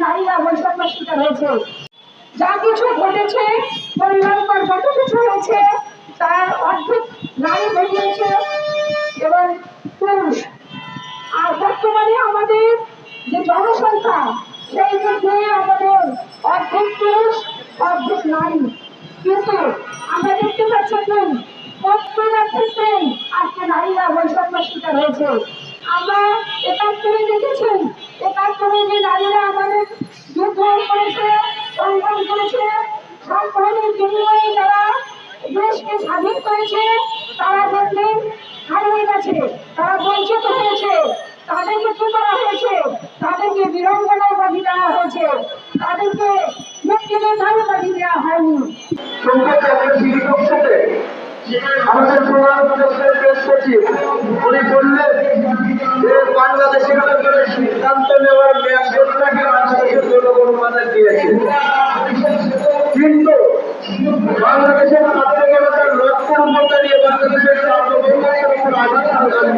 নারীরা এবং জনসংখ্যা আমাদের অর্ধেক পুরুষ অর্ধেক নারী। আমরা দেখতে পাচ্ছি প্রত্যেকের ক্ষেত্রে নারীরা একাত্তরে দেখেছি, একাত্তরে যে নারীরা সংগ্রামের বিনিময়ে যারা দেশকে তারা হারিয়ে গেছে। তারা বঞ্চিত তাদেরকে কি করা হয়েছে? তাদেরকে বিড়ম্বনা উপাধি দেওয়া হয়েছে। তাদেরকে মুক্তিযোদ্ধার উপাধি দেওয়া হয়নি। বললেন বাংলাদেশের সিদ্ধান্ত নেওয়ার ম্যান্ডেটটাকে বাংলাদেশের জনগণ মানে দিয়েছে কিন্তু বাংলাদেশের ছাত্র জনতার লক্ষ্যের মধ্যে নিয়ে বাংলাদেশের সার্বভৌমত্বের উপর আঘাত আনবে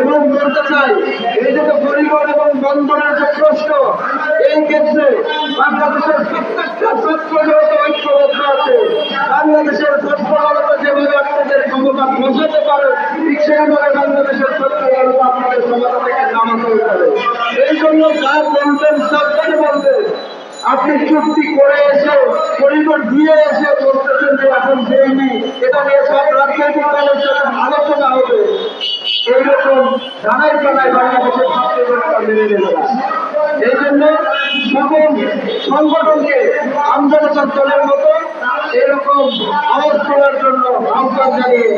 এবং বলতে চাই, এই যে পরিবার এবং বন্ধনের যে প্রশ্ন, এই ক্ষেত্রে বাংলাদেশের প্রত্যেকটা ছাত্র জগতে ঐক্যবদ্ধ আছে। বাংলাদেশের ছাত্র জগতে যেভাবে আপনাদের ক্ষমতা বোঝাতে পারে, ঠিক সেইভাবে বাংলাদেশের ছাত্র জগতে আপনাদের ক্ষমতা থেকে নামাতে পারে। এই জন্য যা বলবেন সাবধানে বলবেন আপনি চুক্তি করে এসে, পরিবার দিয়ে এসে বলতেছেন নেবে এই জন্য সকল সংগঠনকে আন্দোলন দলের মতো এরকম আওয়াজ তোলার জন্য আহ্বান জানিয়ে